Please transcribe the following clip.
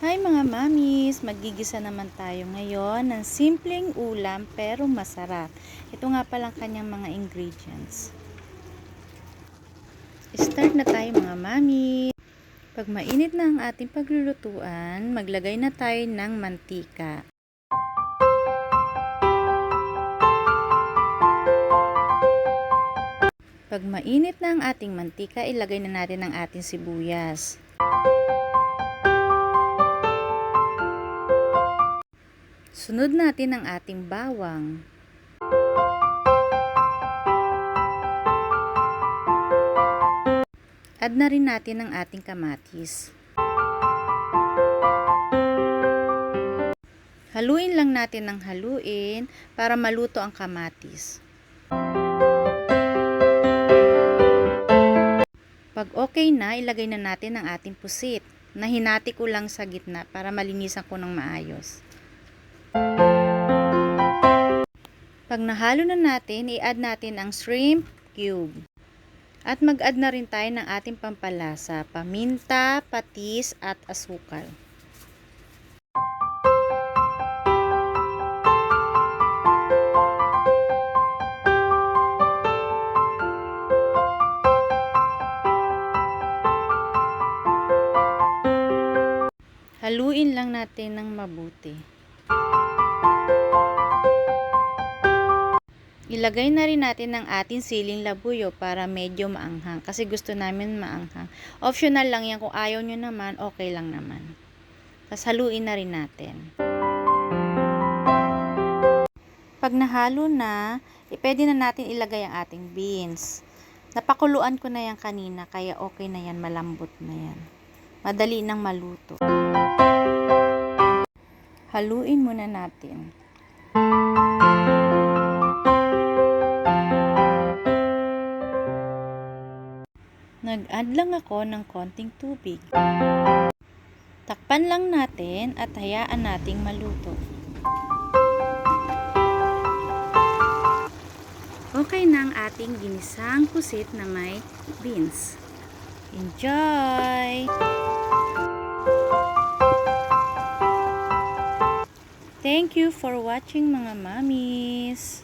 Hi mga mamis! Magigisa naman tayo ngayon ng simpleng ulam pero masarap. Ito nga palang kanyang mga ingredients. Start na tayo mga mami. Pag mainit na ang ating paglulutuan, maglagay na tayo ng mantika. Pag mainit na ang ating mantika, ilagay na natin ang ating sibuyas. Sunod natin ang ating bawang. Add na rin natin ang ating kamatis. Haluin lang natin ng haluin para maluto ang kamatis. Pag okay na, ilagay na natin ang ating pusit na hinati ko lang sa gitna para malinisan ko ng maayos. Pag nahalo na natin, i-add natin ang shrimp cube. At mag-add na rin tayo ng ating pampalasa, paminta, patis at asukal. Haluin lang natin ng mabuti. Ilagay na rin natin ang ating siling labuyo para medyo maanghang. Kasi gusto namin maanghang. Optional lang yan. Kung ayaw nyo naman, okay lang naman. Tapos haluin na rin natin. Pag nahalo na, eh, pwede na natin ilagay ang ating beans. Napakuluan ko na yan kanina, kaya okay na yan, malambot na yan. Madali nang maluto. Haluin muna natin. Nag-add lang ako ng konting tubig. Takpan lang natin at hayaan nating maluto. Okay na ang ating ginisang pusit na may beans. Enjoy! Thank you for watching mga mamis!